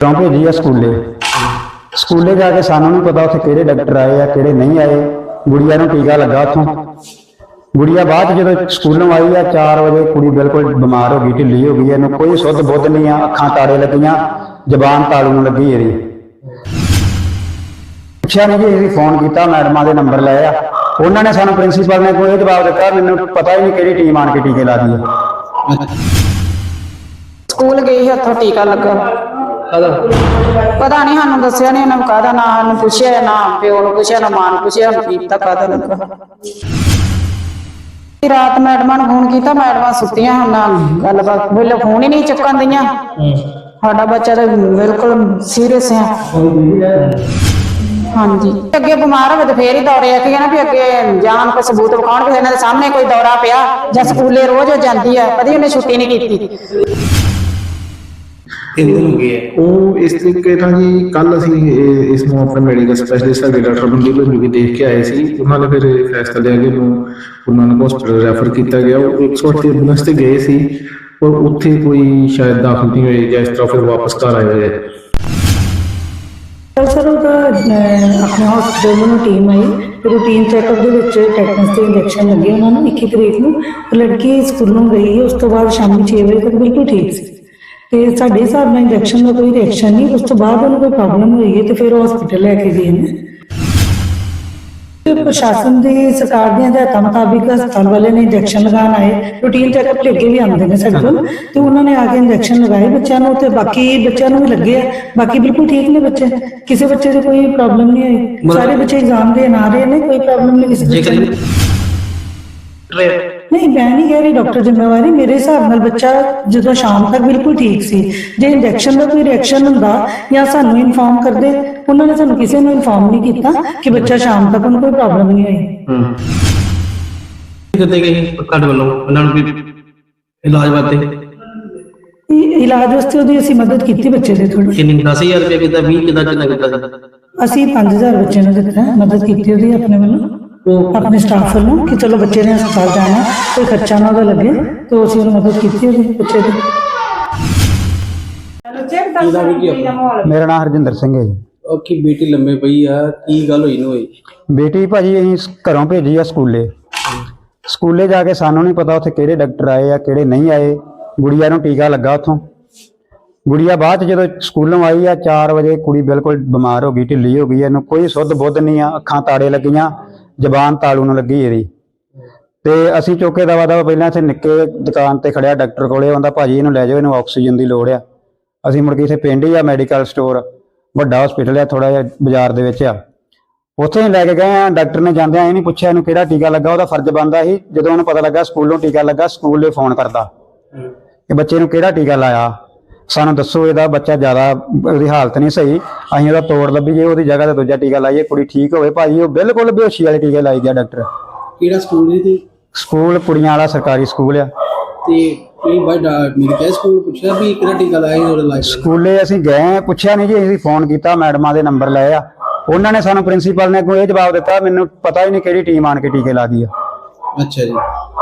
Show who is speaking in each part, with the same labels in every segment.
Speaker 1: ਕਿਉਂ ਭੇਜੀ ਆ ਸਕੂਲੇ? ਸਕੂਲੇ ਜਾ ਕੇ ਸਾਨੂੰ ਨਹੀਂ ਪਤਾ ਉੱਥੇ ਕਿਹੜੇ ਡਾਕਟਰ ਆਏ ਆ, ਕਿਹੜੇ ਨਹੀਂ ਆਏ। ਗੁੜੀਆ ਨੂੰ ਟੀਕਾ ਲੱਗਾ ਉੱਥੋਂ। ਗੁੜੀਆ ਬਾਅਦ ਜਦੋਂ ਸਕੂਲੋਂ ਆਈ ਆ 4 ਵਜੇ ਕੁੜੀ ਬਿਲਕੁਲ ਬਿਮਾਰ ਹੋ ਗਈ, ਢਿੱਲੀ ਹੋ ਗਈ, ਇਹਨੂੰ ਕੋਈ ਸੁੱਧ ਬੁੱਧ ਨਹੀਂ ਆ, ਅੱਖਾਂ ਤਾੜੇ ਲੱਗੀਆਂ, ਜ਼ਬਾਨ ਤਾਲੂ ਨੂੰ ਲੱਗੀ ਇਹਦੀ। ਪੁੱਛਿਆ ਨਹੀਂ ਜੀ ਅਸੀਂ ਫੋਨ ਕੀਤਾ, ਮੈਡਮਾਂ ਦੇ ਨੰਬਰ ਲਏ ਆ। ਉਹਨਾਂ ਨੇ ਸਾਨੂੰ ਪ੍ਰਿੰਸੀਪਲ ਨੇ ਕੋਈ ਜਵਾਬ ਦਿੱਤਾ, ਮੈਨੂੰ ਪਤਾ ਹੀ ਨਹੀਂ ਕਿਹੜੀ ਟੀਮ ਆਣ ਕੇ ਟੀਕੇ ਲਾ ਦੀ ਆ।
Speaker 2: ਸਕੂਲ ਗਈ ਸੀ ਟੀਕਾ ਲੱਗਾ। ਪਤਾ ਨਹੀਂ ਸਾਨੂੰ ਦੱਸਿਆ ਨਹੀਂ ਉਹਨਾਂ ਕਾਹਦਾ ਨਾਂ ਸਾਨੂੰ ਪੁੱਛਿਆ ਨਾ ਪਿਓ ਨੂੰ ਪੁੱਛਿਆ ਨਾ ਮਾਂ ਨੂੰ ਪੁੱਛਿਆ ਹੁਣ ਕੀਤਾ ਕਾਹਦਾ ਲੱਗਾ। ਰਾਤ ਮੈਡਮਾਂ ਨੂੰ ਫੋਨ ਕੀਤਾ ਮੈਡਮਾਂ ਸੁੱਤੀਆਂ ਹੁਣ ਨਾ ਗੱਲਬਾਤ ਵੇਲੇ ਫੋਨ ਹੀ ਨਹੀਂ ਚੁੱਕਣ ਦਈਆਂ। ਸਾਡਾ ਬੱਚਾ ਤਾਂ ਬਿਲਕੁਲ ਸੀਰੀਅਸ ਆ। ਹਾਂਜੀ। ਅੱਗੇ ਬਿਮਾਰ ਹੋਵੇ ਤੇ ਫੇਰ ਹੀ ਦੌਰੇ ਆ ਕਿ ਨਾ ਵੀ ਅੱਗੇ ਜਾਣ ਕੋ ਸਬੂਤ ਵਿਖਾਉਣ ਕਿ ਇਹਨਾਂ ਦੇ ਸਾਹਮਣੇ ਕੋਈ ਦੌਰਾ ਪਿਆ ਜਾਂ ਸਕੂਲੇ ਰੋਜ਼ ਜਾਂਦੀ ਆ ਕਦੀ ਉਹਨੇ ਛੁੱਟੀ ਨਹੀਂ ਕੀਤੀ।
Speaker 3: ਕਿੰਨੇ ਦਿਨ ਹੋ ਗਏ ਹੈ?
Speaker 4: ਉਹ ਇਸ ਤਰੀਕੇ ਨਾਲ ਜੀ ਕੱਲ ਅਸੀਂ ਇਹ- ਇਸ ਨੂੰ ਆਪਣੇ ਮੈਡੀਕਲ ਸਪੈਸ਼ਲਿਸਟ ਹੈਗੇ ਡਾਕਟਰ ਮਨਦੀਪ ਨੂੰ ਵੀ ਦੇਖ ਕੇ ਆਏ ਸੀ। ਉਹਨਾਂ ਨੇ ਫਿਰ ਇਹ ਫੈਸਲਾ ਲਿਆ ਕਿ ਉਹਨੂੰ ਉਹਨਾਂ ਨੂੰ ਹਸਪੀਟਲ ਰੈਫਰ ਕੀਤਾ ਗਿਆ। ਉਹ 108 ਐਂਬੂਲੈਂਸ ਤੇ ਗਏ ਸੀ ਪਰ ਉੱਥੇ ਕੋਈ ਸ਼ਾਇਦ ਦਾਖਲ ਨਹੀਂ ਹੋਏ ਜਾਂ ਇਸ ਤਰ੍ਹਾਂ ਫਿਰ ਵਾਪਸ ਘਰ ਆਏ ਹੋਏ ਆ।
Speaker 5: ਸਰ ਉਹਦਾ ਅਹ, ਆਪਣੇ ਹਸਪੀਟਲ ਨੂੰ ਟੀਮ ਆਈ। ਰੂਟੀਨ ਚੈੱਕਅਪ ਦੇ ਵਿੱਚ ਟੈਟਨਸ ਦੇ ਇੰਜੈਕਸ਼ਨ ਲੱਗੇ ਉਹਨਾਂ ਨੂੰ 21 ਤਰੀਕ ਨੂੰ। ਉਹ ਲੜਕੀ ਸਕੂਲੋਂ ਗਈ ਉਸ ਤੋਂ ਬਾਅਦ ਸ਼ਾਮੀ 6 ਵਜੇ ਤੱਕ ਬਿਲਕੁਲ ਠੀਕ ਸੀ। ਤੇ ਸਾਡੇ ਹਿਸਾਬ ਨਾਲ ਇੰਜੈਕਸ਼ਨ ਦਾ ਕੋਈ ਰਿਐਕਸ਼ਨ ਨਹੀਂ ਉਸ ਤੋਂ ਬਾਅਦ ਉਹਨੂੰ ਕੋਈ ਪ੍ਰੋਬਲਮ ਹੋਈ ਹੈ ਤੇ ਫਿਰ ਉਹ ਹਸਪੀਟਲ ਲੈ ਕੇ ਗਏ ਨੇ। ਪ੍ਰਸ਼ਾਸਨ ਦੀ ਸਰਕਾਰ ਦੀਆਂ ਹਦਾਇਤਾਂ ਮੁਤਾਬਿਕ ਹਸਪਤਾਲ ਵਾਲੇ ਨੇ ਇੰਜੈਕਸ਼ਨ ਲਗਾਉਣ ਆਏ। ਰੂਟੀਨ ਚੈੱਕਅਪ ਲੈ ਕੇ ਵੀ ਆਉਂਦੇ ਨੇ ਸਾਡੇ ਕੋਲ। ਤੇ ਉਹਨਾਂ ਨੇ ਆ ਕੇ ਇੰਜੈਕਸ਼ਨ ਲਗਾਏ ਬੱਚਿਆਂ ਨੂੰ ਤੇ ਬਾਕੀ ਬੱਚਿਆਂ ਨੂੰ ਵੀ ਲੱਗੇ ਆ। ਬਾਕੀ ਬਿਲਕੁਲ ਠੀਕ ਨੇ ਬੱਚੇ। ਕਿਸੇ ਬੱਚੇ ਦੀ ਕੋਈ ਪ੍ਰੋਬਲਮ ਨਹੀਂ ਆਈ। ਸਾਰੇ ਬੱਚੇ ਐਗਜ਼ਾਮ ਦੇਣ ਆ ਰਹੇ ਨੇ ਕੋਈ ਪ੍ਰੋਬਲਮ ਨਹੀਂ ਕਿਸੇ ਬੱਚੇ
Speaker 3: ਜੇਕਰ
Speaker 5: ਨੂੰ ਨਹੀਂ ਮੈਂ ਨਹੀਂ ਕਹਿ ਰਹੀ ਡਾਕਟਰ ਜ਼ਿੰਮੇਵਾਰੀ ਮੇਰੇ ਹਿਸਾਬ ਨਾਲ ਬੱਚਾ ਜਦੋਂ ਸ਼ਾਮ ਤੱਕ ਬਿਲਕੁਲ ਠੀਕ ਸੀ ਜੇ ਇੰਜੈਕਸ਼ਨ ਦਾ ਕੋਈ ਰਿਐਕਸ਼ਨ ਹੁੰਦਾ ਜਾਂ ਸਾਨੂੰ ਇਨਫਾਰਮ ਕਰਦੇ ਉਹਨਾਂ ਨੇ ਸਾਨੂੰ ਕਿਸੇ ਨੂੰ ਇਨਫਾਰਮ ਨਹੀਂ ਕੀਤਾ ਕਿ ਬੱਚਾ ਸ਼ਾਮ ਤੱਕ ਉਹਨੂੰ ਕੋਈ ਪ੍ਰੋਬਲਮ ਨਹੀਂ ਆਈ
Speaker 3: ਕਿਤੇ ਗਏ ਤੁਹਾਡੇ ਵੱਲੋਂ ਉਹਨਾਂ ਨੂੰ ਵੀ ਇਲਾਜ ਵਾਸਤੇ?
Speaker 5: ਇਹ ਇਲਾਜ ਵਾਸਤੇ ਉਹਦੀ ਅਸੀਂ ਮਦਦ ਕੀਤੀ ਬੱਚੇ ਦੇ ਥੋੜੀ
Speaker 3: ਕਿੰਨੀ 10000 ਰੁਪਏ ਕਿਤਾ 20 ਕਿਦਾ ਕਿੰਨਾ ਕੀਤਾ ਸੀ
Speaker 5: ਅਸੀਂ 5000 ਬੱਚੇ ਨੂੰ ਦਿੱਤਾ ਹੈ, ਮਦਦ ਕੀਤੀ ਉਹਦੀ ਆਪਣੇ ਵੱਲੋਂ। ਆਪਣੇ ਸਟਾਫ ਵੱਲੋਂ ਕਿ ਚਲੋ ਬੱਚੇ ਨੇ ਹਸਪਤਾਲ ਜਾਣਾ ਕੋਈ ਖਰਚਾ ਨਾ ਉਹਦਾ ਲੱਗੇ ਤੇ ਅਸੀਂ ਉਹਨੂੰ ਮਦਦ ਕੀਤੀ ਉਹਦੀ ਬੱਚੇ ਦੀ।
Speaker 3: ਇਹਦਾ ਵੀ ਕੀ ਆਪਣਾ?
Speaker 1: ਮੇਰਾ ਨਾਮ ਹਰਜਿੰਦਰ ਸਿੰਘ ਹੈ ਜੀ।
Speaker 3: ਉਹ ਕੀ ਬੇਟੀ ਲੰਮੇ ਪਈ ਆ ਕੀ ਗੱਲ ਹੋਈ ਨੂੰ ਹੋਈ
Speaker 1: ਬੇਟੀ ਭਾਜੀ ਅਸੀਂ ਸ- ਘਰੋਂ ਭੇਜੀ ਆ ਸਕੂਲੇ। ਸਕੂਲੇ ਜਾ ਕੇ ਸਾਨੂੰ ਨਹੀਂ ਪਤਾ ਉੱਥੇ ਕਿਹੜੇ ਡਾਕਟਰ ਆਏ ਆ ਕਿਹੜੇ ਨਹੀਂ ਆਏ। ਗੁੜੀਆ ਨੂੰ ਟੀਕਾ ਲੱਗਾ ਉੱਥੋਂ। ਗੁੜੀਆ ਬਾਅਦ 'ਚ ਜਦੋਂ ਸਕੂਲੋਂ ਆਈ ਆ 4 ਵਜੇ ਕੁੜੀ ਬਿਲਕੁਲ ਬਿਮਾਰ ਹੋ ਗਈ ਢਿੱਲੀ ਹੋ ਗਈ ਇਹਨੂੰ ਕੋਈ ਸੁੱਧ ਬੁੱਧ ਨਹੀਂ ਆ ਅੱਖਾਂ ਤਾੜੇ ਲੱਗੀਆਂ। ਜ਼ਬਾਨ ਤਾਲੂ ਨੂੰ ਲੱਗੀ ਇਹਦੀ। ਤੇ ਅਸੀਂ ਚੌਕੇ ਦਵਾ ਦਵਾ ਪਹਿਲਾਂ ਇੱਥੇ ਨਿੱਕੇ ਦੁਕਾਨ ਤੇ ਖੜਿਆ ਡਾਕਟਰ ਕੋਲੇ ਆਉਂਦਾ ਭਾਜੀ ਇਹਨੂੰ ਲੈ ਜਾਓ ਇਹਨੂੰ ਆਕਸੀਜਨ ਦੀ ਲੋੜ ਆ। ਅਸੀਂ ਮੁੜ ਕੇ ਇੱਥੇ ਪਿੰਡ ਹੀ ਆ ਮੈਡੀਕਲ ਸਟੋਰ ਵੱਡਾ ਹਸਪੀਟਲ ਆ ਥੋੜਾ ਜਿਹਾ ਬਾਜ਼ਾਰ ਦੇ ਵਿੱਚ ਆ। ਉੱਥੇ ਹੀ ਲੈ ਕੇ ਗਏ ਆ ਡਾਕਟਰ ਨੇ ਜਾਂਦਿਆਂ ਇਹ ਨਹੀਂ ਪੁੱਛਿਆ ਇਹਨੂੰ ਕਿਹੜਾ ਟੀਕਾ ਲੱਗਾ ਉਹਦਾ ਫਰਜ਼ ਬਣਦਾ ਸੀ ਜਦੋਂ ਉਹਨੂੰ ਪਤਾ ਲੱਗਾ ਸਕੂਲੋਂ ਟੀਕਾ ਲੱਗਾ ਸਕੂਲ ਲਈ ਫੋਨ ਕਰਦਾ ਕਿ ਬੱਚੇ ਨੂੰ ਕਿਹੜਾ ਟੀਕਾ ਲਾਇਆ। ਸਾਨੂੰ ਦੱਸੋ ਇਹਦਾ ਬੱਚਾ ਜ਼ਿਆਦਾ ਉਹਦੀ ਹਾਲਤ ਨਹੀਂ ਸਹੀ ਅਸੀਂ ਉਹਦਾ ਤੋੜ ਲੱਭੀ ਜੇ ਉਹਦੀ ਜਗ੍ਹਾ ਤੇ ਦੂਜਾ ਟੀਕਾ ਲਾਈਏ ਕੁੜੀ ਠੀਕ ਹੋਵੇ ਭਾਜੀ ਉਹ ਬਿਲਕੁਲ ਬੇਹੋਸ਼ੀ ਵਾਲੇ ਟੀਕੇ ਲਾਈ ਗਿਆ ਡਾਕਟਰ।
Speaker 3: ਕਿਹੜਾ ਸਕੂਲ ਦੀ ਤੇ?
Speaker 1: ਸਕੂਲ ਕੁੜੀਆਂ ਵਾਲਾ ਸਰਕਾਰੀ ਸਕੂਲ ਆ।
Speaker 3: ਤੇ ਇਹ ਬਾਈ ਮੇਰੇ ਕਹਿ ਸਕੂਲ ਪੁੱਛਿਆ ਵੀ ਕਿਹੜਾ ਟੀਕਾ ਲਾਇਆ ਉਹਦੇ ਲਾਇਕ
Speaker 1: ਸਕੂਲੇ ਅਸੀਂ ਗਏ ਪੁੱਛਿਆ ਨਹੀਂ ਜੀ ਅਸੀਂ ਫੋਨ ਕੀਤਾ ਮੈਡਮਾਂ ਦੇ ਨੰਬਰ ਲਏ ਆ। ਉਹਨਾਂ ਨੇ ਸਾਨੂੰ ਪ੍ਰਿੰਸੀਪਲ ਨੇ ਕੋਈ ਇਹ ਜਵਾਬ ਦਿੱਤਾ ਮੈਨੂੰ ਪਤਾ ਹੀ ਨਹੀਂ ਕਿਹੜੀ ਟੀਮ ਆਣ ਕੇ ਟੀਕੇ ਲਾ ਗਈ ਆ।
Speaker 3: ਅੱਛਾ ਜੀ।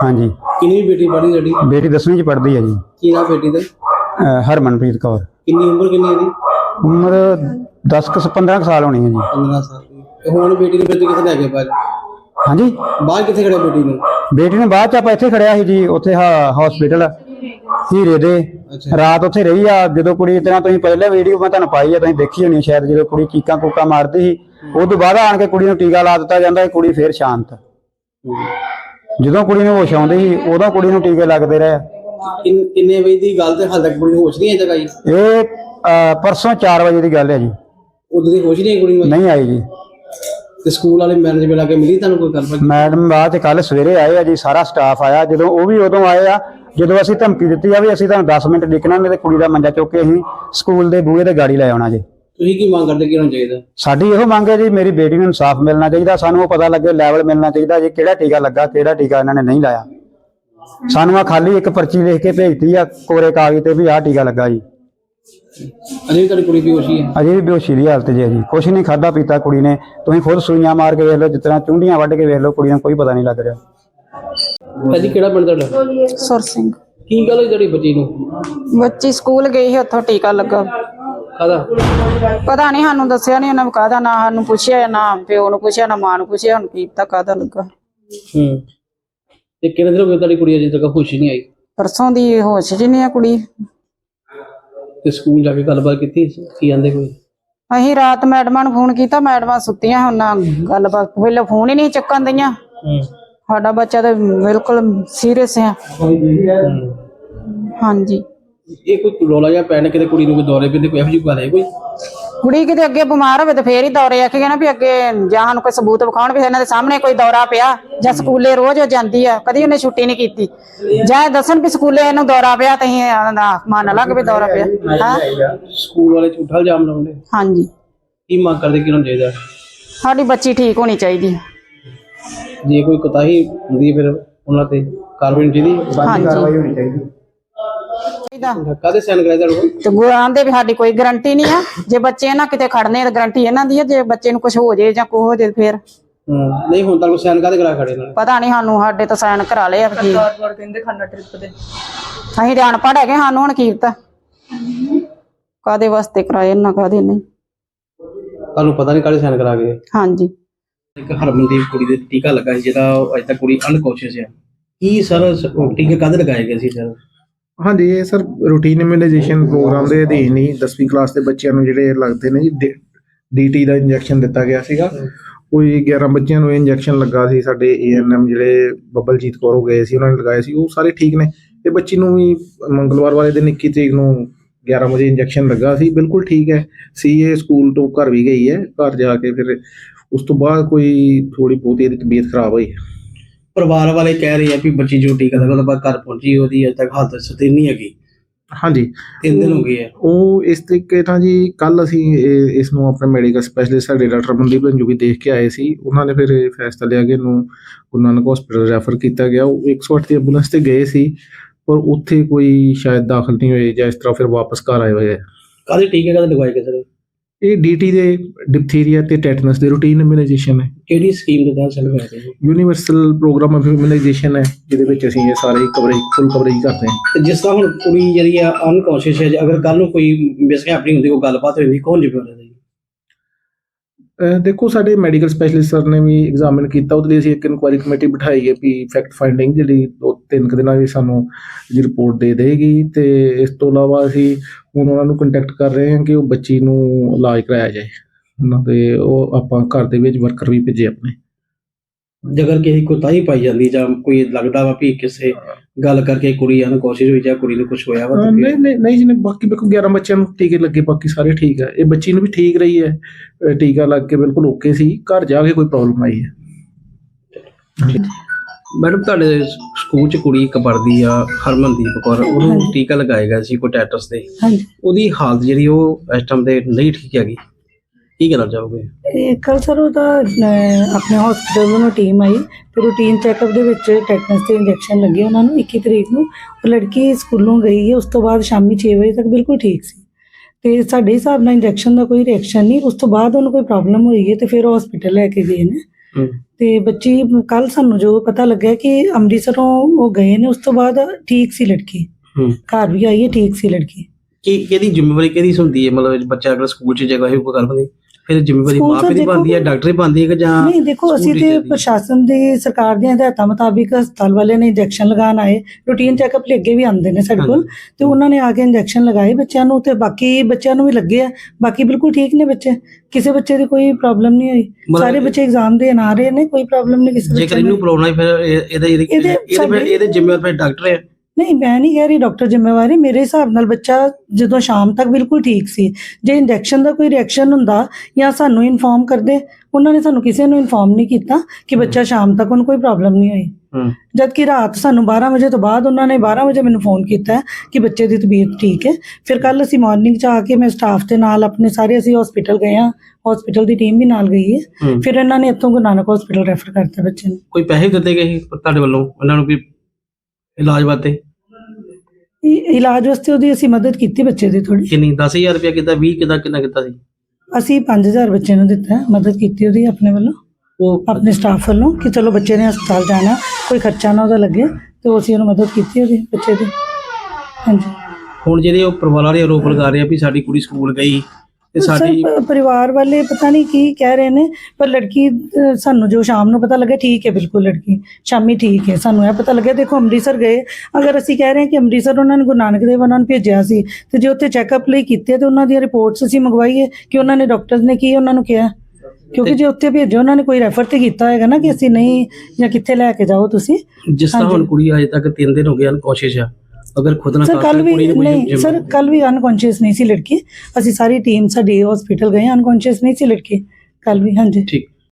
Speaker 1: ਹਾਂਜੀ।
Speaker 3: ਕਿੰਨੀ ਬੇਟੀ ਪੜ੍ਹੀ ਤੁਹਾਡੀ?
Speaker 1: ਬੇਟੀ 10ਵੀਂ ਚ ਪੜ੍ਹਦੀ ਹੈ ਜੀ।
Speaker 3: ਕੀ ਨਾਮ ਬੇਟੀ ਦਾ?
Speaker 1: ਹਰਮਨਪ੍ਰੀਤ ਕੌਰ।
Speaker 3: ਕਿੰਨੀ ਉਮਰ ਕਿੰਨੀ ਇਹਦੀ
Speaker 1: ਉਮਰ 10 ਕੁ 15 ਕੁ ਸਾਲ ਹੋਣੀ ਹੈ ਜੀ।
Speaker 3: 15 ਸਾਲ। ਦੀ ਤੇ ਹੁਣ ਬੇਟੀ ਨੂੰ ਫਿਰ ਤੁਸੀਂ ਕਿੱਥੇ ਲੈ ਗਏ ਬਾਹਰ
Speaker 1: ਹਾਂਜੀ?
Speaker 3: ਬਾਹਰ ਕਿੱਥੇ ਖੜੇ ਬੇਟੀ ਨੂੰ?
Speaker 1: ਬੇਟੀ ਨੇ ਬਾਅਦ ਚ ਆਪਾਂ ਇੱਥੇ ਖੜਿਆ ਸੀ ਜੀ ਉੱਥੇ ਹਸਪੀਟਲ ਹੀਰੇ ਦੇ।
Speaker 3: ਅੱਛਾ।
Speaker 1: ਰਾਤ ਉੱਥੇ ਰਹੀ ਆ ਜਦੋਂ ਕੁੜੀ ਤਰ੍ਹਾਂ ਤੁਸੀਂ ਪਹਿਲੇ ਵੀਡੀਓ ਮੈਂ ਤੁਹਾਨੂੰ ਪਾਈ ਆ ਤੁਸੀਂ ਦੇਖੀ ਹੋਣੀ ਸ਼ਾਇਦ ਜਦੋਂ ਕੁੜੀ ਚੀਕਾਂ ਕੂਕਾਂ ਮਾਰਦੀ ਸੀ। ਉਸ ਤੋਂ ਬਾਅਦ ਆਣ ਕੇ ਕੁੜੀ ਨੂੰ ਟੀਕਾ ਲਾ ਦਿੱਤਾ ਜਾਂਦਾ ਸੀ ਕੁੜੀ ਫੇਰ ਸ਼ਾਂਤ। ਜਦੋਂ ਕੁੜੀ ਨੂੰ ਹੋਸ਼ ਆਉਂਦੀ ਸੀ ਉਦੋਂ ਕੁੜੀ ਨੂੰ ਟੀਕੇ ਲੱਗਦੇ ਰਹੇ।
Speaker 3: ਕਿੰਨ- ਕਿੰਨੇ ਵਜੇ ਦੀ ਗੱਲ ਤੇ ਹਾਲ ਤੱਕ ਕੁੜੀ ਨੂੰ ਹੋਸ਼ ਨਹੀਂ ਹੈ ਜਗਾਈ
Speaker 1: ਇਹ ਪਰਸੋਂ 4 ਵਜੇ ਦੀ ਗੱਲ ਹੈ ਜੀ।
Speaker 3: ਉਦੋਂ ਦੀ ਹੋਸ਼ ਨਹੀਂ ਕੁੜੀ ਨੂੰ?
Speaker 1: ਨਹੀਂ ਆਈ ਜੀ।
Speaker 3: ਤੇ ਸਕੂਲ ਵਾਲੇ ਮੈਨੇਜਰ ਲਾ ਕੇ ਮਿਲੀ ਤੁਹਾਨੂੰ ਕੋਈ ਗੱਲਬਾਤ?
Speaker 1: ਮੈਡਮ ਬਾਅਦ ਚ ਕੱਲ ਸਵੇਰੇ ਆਏ ਆ ਜੀ ਸਾਰਾ ਸਟਾਫ ਆਇਆ। ਜਦੋਂ ਉਹ ਵੀ ਉਦੋਂ ਆਏ ਆ ਜਦੋਂ ਅਸੀਂ ਧਮਕੀ ਦਿੱਤੀ ਆ ਵੀ ਅਸੀਂ ਤੁਹਾਨੂੰ 10 ਮਿੰਟ ਡਿੱਕਣਾ ਨਹੀਂ ਤੇ ਕੁੜੀ ਦਾ ਮੰਜਾ ਚੁੱਕ ਕੇ ਅਸੀਂ ਸਕੂਲ ਦੇ ਬੂਹੇ ਤੇ ਗਾੜੀ ਲੈ ਆਉਣਾ ਜੀ।
Speaker 3: ਤੁਸੀਂ ਕੀ ਮੰਗ ਕਰਦੇ ਕੀ ਹੋਣਾ ਚਾਹੀਦਾ?
Speaker 1: ਸਾਡੀ ਇਹੋ ਮੰਗ ਹੈ ਜੀ ਮੇਰੀ ਬੇਟੀ ਨੂੰ ਇਨਸਾਫ ਮਿਲਣਾ ਚਾਹੀਦਾ ਸਾਨੂੰ ਉਹ ਪਤਾ ਲੱਗੇ ਲੈਵਲ ਮਿਲਣਾ ਚਾਹੀਦਾ ਜੀ ਕਿਹੜਾ ਟੀਕਾ ਲੱਗਾ ਕਿਹੜਾ ਟੀਕਾ ਇਹਨਾਂ ਨੇ ਨਹੀਂ ਲਾਇਆ। ਸਾਨੂੰ ਆ ਖਾਲੀ ਇੱਕ ਪਰਚੀ ਲਿਖ ਕੇ ਭੇਜਤੀ ਆ ਕੋਰੇ ਕਾਗਜ਼ ਤੇ ਵੀ ਆਹ ਟੀਕਾ ਲੱਗਾ ਜੀ।
Speaker 3: ਅਜੇ ਵੀ ਤੁਹਾਡੀ ਕੁੜੀ ਦੀ ਹੋਸ਼ ਹੀ?
Speaker 1: ਅਜੇ ਵੀ ਬੇਹੋਸ਼ੀ ਦੀ ਹਾਲਤ 'ਚ ਹੈ ਜੀ। ਕੁਛ ਨਹੀਂ ਖਾਦਾ ਪੀਤਾ ਕੁੜੀ ਨੇ। ਤੁਸੀਂ ਖੁਦ ਸੂਈਆਂ ਮਾਰ ਕੇ ਵੇਖ ਲਓ ਜਿਸ ਤਰ੍ਹਾਂ ਚੁੰਡੀਆਂ ਵੱਢ ਕੇ ਵੇਖ ਲਓ ਕੁੜੀ ਨੂੰ ਕੋਈ ਪਤਾ ਨਹੀਂ ਲੱਗ ਰਿਹਾ।
Speaker 3: ਭਾਜੀ ਕਿਹੜਾ ਪਿੰਡ ਤੁਹਾਡਾ?
Speaker 2: ਸੁਰ ਸਿੰਘ।
Speaker 3: ਕੀ ਗੱਲ ਹੋਈ ਤੁਹਾਡੀ ਬੱਚੀ ਨੂੰ?
Speaker 2: ਬੱਚੀ ਸਕੂਲ ਗਈ ਸੀ ਉੱਥੋਂ ਟੀਕਾ ਲੱਗਾ।
Speaker 3: ਕਾਦਾ
Speaker 2: ਪਤਾ ਨਹੀਂ ਸਾਨੂੰ ਦੱਸਿਆ ਨਹੀਂ ਉਹਨਾਂ ਕਾਹਦਾ ਨਾ ਸਾਨੂੰ ਪੁੱਛਿਆ ਨਾ ਪਿਓ ਨੂੰ ਪੁੱਛਿਆ ਨਾ ਮਾਂ ਨੂੰ ਪੁੱਛਿਆ ਹੁਣ ਕੀ ਪਤਾ ਕਾਹਦਾ ਲੱਗਾ।
Speaker 3: ਹੂੰ। ਤੇ ਕਿੰਨੇ ਦਿਨ ਹੋ ਗਏ ਤੁਹਾਡੀ ਕੁੜੀ ਅਜੇ ਤੱਕ ਹੋਸ਼ ਹੀ ਨਹੀਂ ਆਈ?
Speaker 2: ਪਰਸੋਂ ਦੀ ਹੋਸ਼ ਜੀ ਨਹੀਂ ਆ ਕੁੜੀ।
Speaker 3: ਤੇ ਸਕੂਲ ਜਾ ਕੇ ਗੱਲਬਾਤ ਕੀਤੀ? ਕੀ ਆਂਦੇ ਕੋਈ?
Speaker 2: ਅਸੀਂ ਰਾਤ ਮੈਡਮਾਂ ਨੂੰ ਫੋਨ ਕੀਤਾ ਮੈਡਮਾਂ ਸੁੱਤੀਆਂ ਹੁਣ ਨਾ ਗੱਲਬਾਤ। ਪਹਿਲਾਂ ਫੋਨ ਹੀ ਨਹੀਂ ਚੱਕਣ ਦਈਆਂ।
Speaker 3: ਹੂੰ।
Speaker 2: ਸਾਡਾ ਬੱਚਾ ਤਾਂ ਬਿਲਕੁਲ ਸੀਰੀਅਸ ਆ। ਹਾਂਜੀ।
Speaker 3: ਇਹ ਕੋਈ ਰੋਲਾ ਜਾਂ ਪੈਣ ਕਿਤੇ ਕੁੜੀ ਨੂੰ ਕੋਈ ਦੌਰੇ ਪੈਂਦੇ ਕੋਈ ਇਹੋ ਜਿਹੀ ਗੱਲ ਹੈ ਕੋਈ?
Speaker 2: ਕੁੜੀ ਕਿਤੇ ਅੱਗੇ ਬਿਮਾਰ ਹੋਵੇ ਤਾਂ ਫੇਰ ਹੀ ਦੌਰੇ ਆਖੀਏ ਨਾ ਵੀ ਅੱਗੇ ਜਾਂ ਸਾਨੂੰ ਕੋਈ ਸਬੂਤ ਵਿਖਾਉਣ ਵੀ ਇਹਨਾਂ ਦੇ ਸਾਹਮਣੇ ਕੋਈ ਦੌਰਾ ਪਿਆ ਜਾਂ ਸਕੂਲੇ ਰੋਜ਼ ਉਹ ਜਾਂਦੀ ਆ ਕਦੀ ਉਹਨੇ ਛੁੱਟੀ ਨਹੀਂ ਕੀਤੀ। ਜਾਂ ਇਹ ਦੱਸਣ ਵੀ ਸਕੂਲੇ ਇਹਨੂੰ ਦੌਰਾ ਪਿਆ ਤਾਂ ਮੰਨ ਲੱਗ ਵੀ ਦੌਰਾ ਪਿਆ। ਹਾਂ?
Speaker 3: ਸਕੂਲ ਵਾਲੇ ਝੂਠਾ ਇਲਜ਼ਾਮ ਲਾਉਂਦੇ।
Speaker 2: ਹਾਂਜੀ।
Speaker 3: ਕੀ ਮੰਗ ਕਰਦੇ ਕਿ ਉਹਨਾਂ ਨੂੰ ਚਾਹੀਦਾ?
Speaker 2: ਸਾਡੀ ਬੱਚੀ ਠੀਕ ਹੋਣੀ ਚਾਹੀਦੀ ਹੈ।
Speaker 3: ਜੇ ਕੋਈ ਕੁਤਾਹੀ ਹੁੰਦੀ ਫਿਰ ਉਹਨਾਂ ਤੇ ਕਾਰਵਾਈ ਹੋਣੀ ਚਾਹੀਦੀ
Speaker 2: ਹਾਂਜੀ।
Speaker 1: ਹੋਣੀ ਚਾਹੀਦੀ
Speaker 2: ਚਾਹੀਦਾ।
Speaker 3: ਕਾਦੇ ਸਾਈਨ ਕਰਾਇਆ ਤੁਹਾਡੇ ਕੋਲ
Speaker 2: ਤੇ ਗੁਰਾਂ ਦੇ ਵੀ ਸਾਡੀ ਕੋਈ ਗਾਰੰਟੀ ਨਹੀਂ ਆ। ਜੇ ਬੱਚੇ ਨਾ ਕਿਤੇ ਖੜਨੇ ਤਾਂ ਗਾਰੰਟੀ ਇਹਨਾਂ ਦੀ ਆ। ਜੇ ਬੱਚੇ ਨੂੰ ਕੁਝ ਹੋ ਜੇ ਜਾਂ ਕੋ ਹੋ ਜੇ ਫੇਰ।
Speaker 3: ਹੂੰ ਨਹੀਂ ਹੁਣ ਤਾਂ ਕੋਈ ਸਾਈਨ ਕਾਦੇ ਕਰਾ ਖੜੇ ਇਹਨਾਂ ਨੇ?
Speaker 2: ਪਤਾ ਨਹੀਂ ਸਾਨੂੰ ਸਾਡੇ ਤਾਂ ਸਾਈਨ ਕਰਾ ਲਏ ਆ ਜੀ ਕਹਿੰਦੇ ਖਾਨਾ ਟ੍ਰਿਪ ਦੇ ਅਸੀਂ ਤੇ ਅਨਪੜ੍ਹ ਹੈਗੇ ਸਾਨੂੰ ਹੁਣ ਕੀ ਪਤਾ ਕਾਦੇ ਵਾਸਤੇ ਕਰਾਏ ਨਾ ਕਾਦੇ ਨਹੀਂ।
Speaker 3: ਤੁਹਾਨੂੰ ਪਤਾ ਨਹੀਂ ਕਾਦੇ ਸਾਈਨ ਕਰਾ ਗਏ?
Speaker 2: ਹਾਂਜੀ।
Speaker 3: ਇੱਕ ਹਰਮਨਦੀਪ ਕੁੜੀ ਦੇ ਟੀਕਾ ਲੱਗਾ ਸੀ ਜਿਹਦਾ ਉਹ ਅਜੇ ਤੱਕ ਕੁੜੀ ਅਨਕੌਂਸ਼ੀਅਸ ਹੈ ਕੀ ਸਰ ਟੀਕੇ ਕਾਦੇ ਲਗਾਏ ਗਏ ਸੀ ਸਰ?
Speaker 4: ਹਾਂਜੀ, ਇਹ ਸਰ ਰੂਟੀਨ ਇਮਿਊਨਾਈਜੇਸ਼ਨ ਪ੍ਰੋਗਰਾਮ ਦੇ ਅਧੀਨ ਹੀ 10ਵੀਂ ਕਲਾਸ ਦੇ ਬੱਚਿਆਂ ਨੂੰ ਜਿਹੜੇ ਲੱਗਦੇ ਨੇ ਜੀ ਡੀਟੀ ਦਾ ਇੰਜੈਕਸ਼ਨ ਦਿੱਤਾ ਗਿਆ ਸੀਗਾ। ਕੋਈ 11 ਬੱਚਿਆਂ ਨੂੰ ਇਹ ਇੰਜੈਕਸ਼ਨ ਲੱਗਾ ਸੀ, ਸਾਡੇ ਏਐਨਐਮ ਜਿਹੜੇ ਬੱਬਲਜੀਤ ਕੌਰ ਹੋ ਗਏ ਸੀ, ਉਹਨਾਂ ਨੇ ਲਗਾਏ ਸੀ, ਉਹ ਸਾਰੇ ਠੀਕ ਨੇ। ਤੇ ਬੱਚੀ ਨੂੰ ਵੀ ਮੰਗਲਵਾਰ ਵਾਲੇ ਦਿਨ 21 ਤਰੀਕ ਨੂੰ 11 ਵਜੇ ਇੰਜੈਕਸ਼ਨ ਲੱਗਾ ਸੀ, ਬਿਲਕੁਲ ਠੀਕ ਹੈ। ਸੀ ਇਹ ਸਕੂਲ ਤੋਂ ਘਰ ਵੀ ਗਈ ਹੈ, ਘਰ ਜਾ ਕੇ ਫਿਰ ਉਸ ਤੋਂ ਬਾਅਦ ਕੋਈ ਥੋੜੀ ਬਹੁਤੀ ਇਹਦੀ ਤਬੀਅਤ ਖਰਾਬ ਹੋਈ।
Speaker 3: ਪਰਿਵਾਰ ਵਾਲੇ ਕਹਿ ਰਹੇ ਆ ਵੀ ਬੱਚੀ ਜੋ ਟੀਕਾ ਲਗਾ ਬਾਅਦ ਘਰ ਪਹੁੰਚੀ ਉਹਦੀ ਅਜੇ ਤੱਕ ਹਾਲਤ ਸਥਿਰ ਨਹੀਂ ਹੈਗੀ।
Speaker 4: ਹਾਂਜੀ।
Speaker 3: ਤਿੰਨ ਦਿਨ ਹੋ ਗਏ ਆ।
Speaker 4: ਉਹ ਇਸ ਤਰੀਕੇ ਨਾਲ ਜੀ ਕੱਲ ਅਸੀਂ ਇਸ ਨੂੰ ਆਪਣੇ ਮੈਡੀਕਲ ਸਪੈਸ਼ਲਿਸਟ ਸਾਡੇ ਡਾਕਟਰ ਮਨਦੀਪ ਰੰਜੂ ਵੀ ਦੇਖ ਕੇ ਆਏ ਸੀ। ਉਹਨਾਂ ਨੇ ਫਿਰ ਇਹ ਫੈਸਲਾ ਲਿਆ ਕਿ ਇਹਨੂੰ ਗੁਰੂ ਨਾਨਕ ਹਸਪੀਟਲ ਰੈਫਰ ਕੀਤਾ ਗਿਆ। ਉਹ 108 ਦੀ ਐਂਬੂਲੈਂਸ ਤੇ ਗਏ ਸੀ ਪਰ ਉੱਥੇ ਕੋਈ ਸ਼ਾਇਦ ਦਾਖਲ ਨਹੀਂ ਹੋਏ ਜਾਂ ਇਸ ਤਰ੍ਹਾਂ ਫਿਰ ਵਾਪਸ ਘਰ ਆਏ ਹੋਏ ਆ।
Speaker 3: ਕਾਦੇ ਟੀਕੇ ਕਾਦੇ ਲਗਵਾਏ ਗਏ ਸਰ?
Speaker 4: ਇਹ ਡੀਟੀ ਦੇ ਡਿਪਥੀਰੀਆ ਤੇ ਟੈਟਨਸ ਦੇ ਰੂਟੀਨ ਇਮਿਊਨਾਈਜੇਸ਼ਨ ਹੈ।
Speaker 3: ਕਿਹੜੀ ਸਕੀਮ ਦੇ ਤਹਿਤ ਲਗਾਏ ਗਏ
Speaker 4: ਯੂਨੀਵਰਸਲ ਪ੍ਰੋਗਰਾਮ ਆਫ ਇਮਿਊਨਾਈਜੇਸ਼ਨ ਹੈ ਜਿਹਦੇ ਵਿੱਚ ਅਸੀਂ ਇਹ ਸਾਰੇ ਕਵਰੇਜ ਫੁੱਲ ਕਵਰੇਜ ਕਰਦੇ ਹਾਂ।
Speaker 3: ਤੇ ਜਿਸ ਤਰ੍ਹਾਂ ਹੁਣ ਕੁੜੀ ਜਿਹੜੀ ਆ ਅਨਕੌਂਸ਼ੀਅਸ ਹੈ ਜੇ ਅਗਰ ਕੱਲ ਨੂੰ ਕੋਈ ਮਿਸਹੈਪਨਿੰਗ ਹੁੰਦੀ ਕੋਈ ਗੱਲਬਾਤ ਹੋਈ ਕੌਣ ਜ਼ਿੰਮੇਵਾਰ ਹੈ
Speaker 4: ਦੇਖੋ, ਸਾਡੇ ਮੈਡੀਕਲ ਸਪੈਸ਼ਲਿਸਟ ਸਰ ਨੇ ਵੀ ਐਗਜ਼ਾਮਿਨ ਕੀਤਾ। ਉਹਦੇ ਲਈ ਅਸੀਂ ਇੱਕ ਇਨਕੁਆਇਰੀ ਕਮੇਟੀ ਬਿਠਾਈ ਹੈ ਵੀ ਫੈਕਟ ਫਾਈਂਡਿੰਗ ਜਿਹੜੀ ਦੋ ਤਿੰਨ ਕੁ ਦਿਨਾਂ ਵਿੱਚ ਸਾਨੂੰ ਜੀ ਰਿਪੋਰਟ ਦੇ ਦੇਗੀ। ਤੇ ਇਸ ਤੋਂ ਇਲਾਵਾ ਅਸੀਂ ਹੁਣ ਉਹਨਾਂ ਨੂੰ ਕੰਟੈਕਟ ਕਰ ਰਹੇ ਹਾਂ ਕਿ ਉਹ ਬੱਚੀ ਨੂੰ ਇਲਾਜ ਕਰਾਇਆ ਜਾਏ। ਉਹਨਾਂ ਦੇ ਉਹ ਆਪਾਂ ਘਰ ਦੇ ਵਿੱਚ ਵਰਕਰ ਵੀ ਭੇਜੇ ਆਪਣੇ।
Speaker 3: ਜੇਕਰ ਕਿਸੇ ਕੋਤਾਹੀ ਪਾਈ ਜਾਂਦੀ ਜਾਂ ਕੋਈ ਲੱਗਦਾ ਵਾ ਵੀ ਕਿਸੇ ਗੱਲ ਕਰਕੇ ਕੁੜੀ ਅਨਕੌਂਸ਼ੀਅਸ ਹੋਈ ਜਾਂ ਕੁੜੀ ਨੂੰ ਕੁਝ ਹੋਇਆ ਵਾ ਤੇ
Speaker 4: ਨਹੀਂ
Speaker 3: ਫਿਰ-
Speaker 4: ਨਹੀਂ ਨਹੀਂ ਜਿਹਨੇ ਬਾਕੀ ਵੇਖੋ 11 ਬੱਚਿਆਂ ਨੂੰ ਟੀਕੇ ਲੱਗੇ ਬਾਕੀ ਸਾਰੇ ਠੀਕ ਹੈ ਇਹ ਬੱਚੀ ਨੂੰ ਵੀ ਠੀਕ ਰਹੀ ਹੈ ਅਹ ਟੀਕਾ ਲੱਗ ਕੇ ਬਿਲਕੁਲ ਓਕੇ ਸੀ ਘਰ ਜਾ ਕੇ ਕੋਈ ਪ੍ਰੋਬਲਮ ਆਈ ਹੈ।
Speaker 3: ਮੈਡਮ ਤੁਹਾਡੇ ਸਕੂਲ ਚ ਕੁੜੀ ਇੱਕ ਪੜ੍ਹਦੀ ਆ ਹਰਮਨਦੀਪ ਕੌਰ ਉਹਨੂੰ ਟੀਕਾ ਲਗਾਏਗਾ ਸੀ ਕੋਈ ਟੈਟਸ ਦੇ
Speaker 5: ਹਾਂਜੀ।
Speaker 3: ਉਹਦੀ ਹਾਲਤ ਜਿਹੜੀ ਉਹ ਇਸ ਟਾਈਮ ਤੇ ਨਹੀਂ ਠੀਕ ਹੈਗੀ। ਕੀ ਕਹਿਣਾ ਚਾਹੋਗੇ?
Speaker 5: ਇਹ ਕੱਲ ਸਰ ਉਹਦਾ ਅਹ, ਆਪਣੇ ਹਸਪੀਟਲ ਵੱਲੋਂ ਟੀਮ ਆਈ। ਤੇ ਰੂਟੀਨ ਚੈੱਕਅਪ ਦੇ ਵਿੱਚ ਟੈਟਨਸ ਦੇ ਇੰਜੈਕਸ਼ਨ ਲੱਗੇ ਉਹਨਾਂ ਨੂੰ 21 ਤਰੀਕ ਨੂੰ। ਉਹ ਲੜਕੀ ਸਕੂਲੋਂ ਗਈ ਹੈ ਉਸ ਤੋਂ ਬਾਅਦ ਸ਼ਾਮੀ 6 ਵਜੇ ਤੱਕ ਬਿਲਕੁਲ ਠੀਕ ਸੀ। ਤੇ ਸਾਡੇ ਹਿਸਾਬ ਨਾਲ ਇੰਜੈਕਸ਼ਨ ਦਾ ਕੋਈ ਰਿਐਕਸ਼ਨ ਨਹੀਂ। ਉਸ ਤੋਂ ਬਾਅਦ ਉਹਨੂੰ ਕੋਈ ਪ੍ਰੋਬਲਮ ਹੋਈ ਹੈ ਤੇ ਫਿਰ ਉਹ ਹਸਪੀਟਲ ਲੈ ਕੇ ਗਏ ਨੇ।
Speaker 3: ਹੂੰ।
Speaker 5: ਤੇ ਬੱਚੀ ਕੱਲ ਸਾਨੂੰ ਜੋ ਪਤਾ ਲੱਗਾ ਕਿ ਅੰਮ੍ਰਿਤਸਰੋਂ ਉਹ ਗਏ ਨੇ ਉਸ ਤੋਂ ਬਾਅਦ ਠੀਕ ਸੀ ਲੜਕੀ।
Speaker 3: ਹੂੰ।
Speaker 5: ਘਰ ਵੀ ਆਈ ਹੈ ਠੀਕ ਸੀ ਲੜਕੀ।
Speaker 3: ਕੀ ਕਿਹਦੀ ਜ਼ਿੰਮੇਵਾਰੀ ਕਿਹਦੀ ਹੁੰਦੀ ਹੈ? ਮਤਲਬ ਬੱਚਾ ਅਗਰ ਸਕੂਲ ਚ ਜਗ੍ਹਾ ਕੋਈ ਗੱਲ ਬੰਦੀ ਫਿਰ ਜ਼ਿੰਮੇਵਾਰੀ
Speaker 5: ਸਕੂਲ
Speaker 3: ਮਾਂ
Speaker 5: ਚ
Speaker 3: ਪਿਓ ਦੀ
Speaker 5: ਦੇਖੋ-
Speaker 3: ਬਣਦੀ ਹੈ ਡਾਕਟਰ ਦੀ ਬਣਦੀ ਹੈ ਕਿ ਜਾਂ
Speaker 5: ਨਹੀਂ ਦੇਖੋ
Speaker 3: ਸਕੂਲ
Speaker 5: ਅਸੀਂ
Speaker 3: teacher
Speaker 5: ਤੇ
Speaker 3: ਦੀ?
Speaker 5: ਪ੍ਰਸ਼ਾਸਨ ਦੀ ਸਰਕਾਰ ਦੀਆਂ ਹਦਾਇਤਾਂ ਮੁਤਾਬਿਕ ਹਸਪਤਾਲ ਵਾਲਿਆਂ ਨੇ ਇੰਜੈਕਸ਼ਨ ਲਗਾਉਣ ਆਏ। ਰੂਟੀਨ ਚੈੱਕਅਪ ਲਈ ਅੱਗੇ ਵੀ ਆਉਂਦੇ ਨੇ ਸਾਡੇ ਕੋਲ। ਤੇ ਉਹਨਾਂ ਨੇ ਆ ਕੇ ਇੰਜੈਕਸ਼ਨ ਲਗਾਏ ਬੱਚਿਆਂ ਨੂੰ ਤੇ ਬਾਕੀ ਬੱਚਿਆਂ ਨੂੰ ਵੀ ਲੱਗੇ ਆ। ਬਾਕੀ ਬਿਲਕੁਲ ਠੀਕ ਨੇ ਬੱਚੇ। ਕਿਸੇ ਬੱਚੇ ਦੀ ਕੋਈ ਪ੍ਰੋਬਲਮ ਨਹੀਂ ਹੋਈ।
Speaker 3: ਮਤਲਬ
Speaker 5: ਸਾਰੇ ਬੱਚੇ ਐਗਜ਼ਾਮ ਦੇਣ ਆ ਰਹੇ ਨੇ ਕੋਈ ਪ੍ਰੋਬਲਮ ਨਹੀਂ ਕਿਸੇ
Speaker 3: ਜੇਕਰ
Speaker 5: ਬੱਚੇ
Speaker 3: ਇਹਨੂੰ
Speaker 5: ਨੂੰ।
Speaker 3: ਪ੍ਰੋਬਲਮ ਹੈ ਫਿਰ ਇਹ- ਇਹਦੇ ਇਹਦੇ
Speaker 5: ਇਹਦੇ
Speaker 3: ਇਹਦੇ ਫਿਰ
Speaker 5: ਸਾਡੇ-
Speaker 3: ਇਹਦੇ ਜ਼ਿੰਮੇਵਾਰ ਫਿਰ ਡਾਕਟਰ ਹੈ
Speaker 5: ਨਹੀਂ ਮੈਂ ਨਹੀਂ ਕਹਿ ਰਹੀ ਡਾਕਟਰ ਜ਼ਿੰਮੇਵਾਰੀ ਮੇਰੇ ਹਿਸਾਬ ਨਾਲ ਬੱਚਾ ਜਦੋਂ ਸ਼ਾਮ ਤੱਕ ਬਿਲਕੁਲ ਠੀਕ ਸੀ ਜੇ ਇੰਜੈਕਸ਼ਨ ਦਾ ਕੋਈ ਰਿਐਕਸ਼ਨ ਹੁੰਦਾ ਜਾਂ ਸਾਨੂੰ ਇਨਫੋਰਮ ਕਰਦੇ ਉਹਨਾਂ ਨੇ ਸਾਨੂੰ ਕਿਸੇ ਨੂੰ ਇਨਫੋਰਮ ਨਹੀਂ ਕੀਤਾ ਕਿ ਬੱਚਾ ਸ਼ਾਮ ਤੱਕ ਉਹਨੂੰ ਕੋਈ ਪ੍ਰੋਬਲਮ ਨਹੀਂ ਹੋਈ। ਜਦ ਕਿ ਰਾਤ ਸਾਨੂੰ 12 ਵਜੇ ਤੋਂ ਬਾਅਦ ਉਹਨਾਂ ਨੇ 12 ਵਜੇ ਮੈਨੂੰ ਫੋਨ ਕੀਤਾ ਕਿ ਬੱਚੇ ਦੀ ਤਬੀਅਤ ਠੀਕ ਹੈ। ਫਿਰ ਕੱਲ ਅਸੀਂ ਮਾਰਨਿੰਗ 'ਚ ਆ ਕੇ ਮੈਂ ਸਟਾਫ ਦੇ ਨਾਲ ਆਪਣੇ ਸਾਰੇ ਅਸੀਂ ਹਸਪੀਟਲ ਗਏ ਹਾਂ ਹਸਪੀਟਲ ਦੀ ਟੀਮ ਵੀ ਨਾਲ ਗਈ ਹੈ। ਫਿਰ ਇਹਨਾਂ ਨੇ ਇੱਥੋਂ ਗੁਰੂ ਨਾਨਕ ਹਸਪੀਟਲ ਰੈਫਰ ਕਰਤਾ ਬੱਚੇ ਨੂੰ।
Speaker 3: ਕੋਈ ਪੈਸੇ ਦਿੱਤੇ ਗਏ ਤੁਹਾਡੇ ਵੱਲੋਂ? ਉਹਨਾਂ ਨੂੰ ਵੀ ਇਲਾਜ ਵਾਸਤੇ?
Speaker 5: ਇਲਾਜ ਵਾਸਤੇ ਉਹਦੀ ਅਸੀਂ ਮਦਦ ਕੀਤੀ ਬੱਚੇ ਦੀ ਥੋੜੀ
Speaker 3: ਕਿੰਨੀ? 10000 ਰੁਪਇਆ ਕੀਤਾ 20 ਕਿਦਾ ਕਿੰਨਾ ਕੀਤਾ ਸੀ?
Speaker 5: ਅਸੀਂ 5000 ਬੱਚੇ ਨੂੰ ਦਿੱਤਾ ਹੈ, ਮਦਦ ਕੀਤੀ ਉਹਦੀ ਆਪਣੇ ਵੱਲੋਂ।
Speaker 3: ਉਹ
Speaker 5: ਆਪਣੇ ਸਟਾਫ ਵੱਲੋਂ ਕਿ ਚਲੋ ਬੱਚੇ ਨੇ ਹਸਪਤਾਲ ਜਾਣਾ ਕੋਈ ਖਰਚਾ ਨਾ ਉਹਦਾ ਲੱਗੇ ਤੇ ਉਹ ਅਸੀਂ ਉਹਨੂੰ ਮਦਦ ਕੀਤੀ ਉਹਦੀ ਬੱਚੇ ਦੀ। ਹਾਂਜੀ।
Speaker 3: ਹੁਣ ਜਿਹੜੇ ਉਹ ਪਰਿਵਾਰ ਵਾਲੇ ਆਰੋਪ ਲਗਾ ਰਹੇ ਆ ਵੀ ਸਾਡੀ ਕੁੜੀ ਸਕੂਲ ਗਈ ਤੇ ਸਾਡੀ
Speaker 5: ਪਰਿਵਾਰ ਵਾਲੇ ਪਤਾ ਨਹੀਂ ਕੀ ਕਹਿ ਰਹੇ ਨੇ ਪਰ ਲੜਕੀ ਸਾਨੂੰ ਜੋ ਸ਼ਾਮ ਨੂੰ ਪਤਾ ਲੱਗਿਆ ਠੀਕ ਹੈ ਬਿਲਕੁਲ ਲੜਕੀ ਸ਼ਾਮੀ ਠੀਕ ਹੈ ਸਾਨੂੰ ਇਹ ਪਤਾ ਲੱਗਿਆ ਦੇਖੋ ਅੰਮ੍ਰਿਤਸਰ ਗਏ ਅਗਰ ਅਸੀਂ ਕਹਿ ਰਹੇ ਹਾਂ ਕਿ ਅੰਮ੍ਰਿਤਸਰ ਉਹਨਾਂ ਨੇ ਗੁਰੂ ਨਾਨਕ ਦੇਵ ਉਹਨਾਂ ਨੂੰ ਭੇਜਿਆ ਸੀ ਤੇ ਜੇ ਉੱਥੇ ਚੈੱਕਅਪ ਲਈ ਕੀਤੇ ਤੇ ਉਹਨਾਂ ਦੀਆਂ ਰਿਪੋਰਟਸ ਅਸੀਂ ਮੰਗਵਾਈਏ ਕਿ ਉਹਨਾਂ ਨੇ ਡਾਕਟਰਸ ਨੇ ਕੀ ਉਹਨਾਂ ਨੂੰ ਕਿਹਾ? ਕਿਉਂਕਿ ਜੇ ਉੱਥੇ ਭੇਜੋ ਉਹਨਾਂ ਨੇ ਕੋਈ ਰੈਫਰ ਤੇ ਕੀਤਾ ਹੋਏਗਾ ਨਾ ਕਿ ਅਸੀਂ ਨਹੀਂ ਜਾਂ ਕਿੱਥੇ ਲੈ ਕੇ ਜਾਓ ਤੁਸੀਂ।
Speaker 3: ਜਿਸ ਤਰ੍ਹਾਂ ਹੁਣ ਕੁੜੀ ਅਜੇ ਤੱਕ 3 ਦਿਨ ਹੋ ਗਏ ਹਨ ਕੋਸ਼ਿਸ਼ ਆ। ਅਗਰ ਖੁਦ ਨਾ
Speaker 5: ਸਰ ਕੱਲ ਵੀ ਨਹੀਂ ਸਰ ਕੱਲ ਵੀ ਅਨਕੌਂਸ਼ੀਅਸ ਨਹੀਂ ਸੀ ਲੜਕੀ। ਅਸੀਂ ਸਾਰੀ ਟੀਮ ਸਾਡੀ ਹਸਪੀਟਲ ਗਏ ਅਨਕੌਂਸ਼ੀਅਸ ਨਹੀਂ ਸੀ ਲੜਕੀ। ਕੱਲ ਵੀ ਹਾਂਜੀ।
Speaker 3: ਠੀਕ।